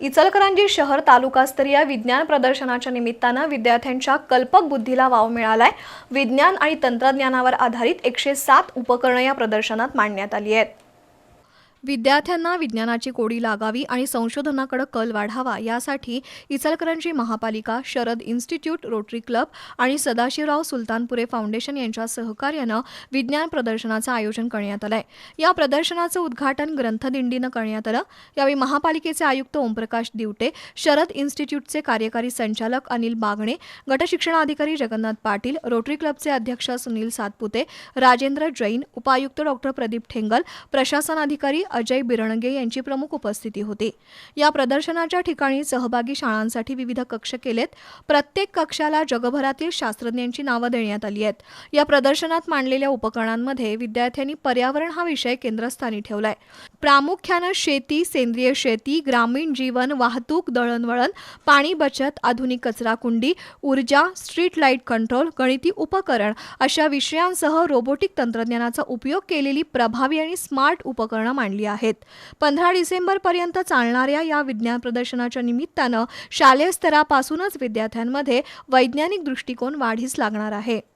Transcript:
इचलकरंजी शहर तालुकास्तरीय विज्ञान प्रदर्शनाच्या निमित्तानं विद्यार्थ्यांच्या कल्पक बुद्धीला वाव मिळालाय. विज्ञान आणि तंत्रज्ञानावर आधारित एकशे सात उपकरणं या प्रदर्शनात मांडण्यात आली आहेत. विद्यार्थ्यांना विज्ञानाची कोडी लागावी आणि संशोधनाकडे कल वाढावा यासाठी इचलकरंजी महापालिका शरद इन्स्टिट्यूट रोटरी क्लब आणि सदाशिवराव सुलतानपुरे फाउंडेशन यांच्या सहकार्यानं विज्ञान प्रदर्शनाचं आयोजन करण्यात आलं आहे या प्रदर्शनाचं उद्घाटन ग्रंथदिंडीनं करण्यात आलं. यावेळी महापालिकेचे आयुक्त ओमप्रकाश दिवटे शरद इन्स्टिट्यूटचे कार्यकारी संचालक अनिल बागणे गटशिक्षणाधिकारी जगन्नाथ पाटील रोटरी क्लबचे अध्यक्ष सुनील सातपुते राजेंद्र जैन उपायुक्त डॉक्टर प्रदीप ठेंगल प्रशासन अधिकारी अजय बिरणगे यांची प्रमुख उपस्थिती होती. या प्रदर्शनाच्या ठिकाणी सहभागी शाळांसाठी विविध कक्ष केलेत. प्रत्येक कक्षाला जगभरातील शास्त्रज्ञांची नावं देण्यात आली आहेत. या प्रदर्शनात मांडलेल्या उपकरणांमध्ये विद्यार्थ्यांनी पर्यावरण हा विषय केंद्रस्थानी ठेवलाय. प्रामुख्यानं शेती सेंद्रिय शेती ग्रामीण जीवन वाहतूक दळणवळण पाणी बचत आधुनिक कचरा कुंडी ऊर्जा स्ट्रीट लाइट कंट्रोल गणिती उपकरण अशा विषयांसह रोबोटिक तंत्रज्ञानाचा उपयोग केलेली प्रभावी आणि स्मार्ट उपकरणं मांडली आहेत. पंधरा डिसेंबरपर्यंत चालणाऱ्या या विज्ञान प्रदर्शनाच्या निमित्तानं शालेय स्तरापासूनच विद्यार्थ्यांमध्ये वैज्ञानिक दृष्टिकोन वाढीस लागणार आहे.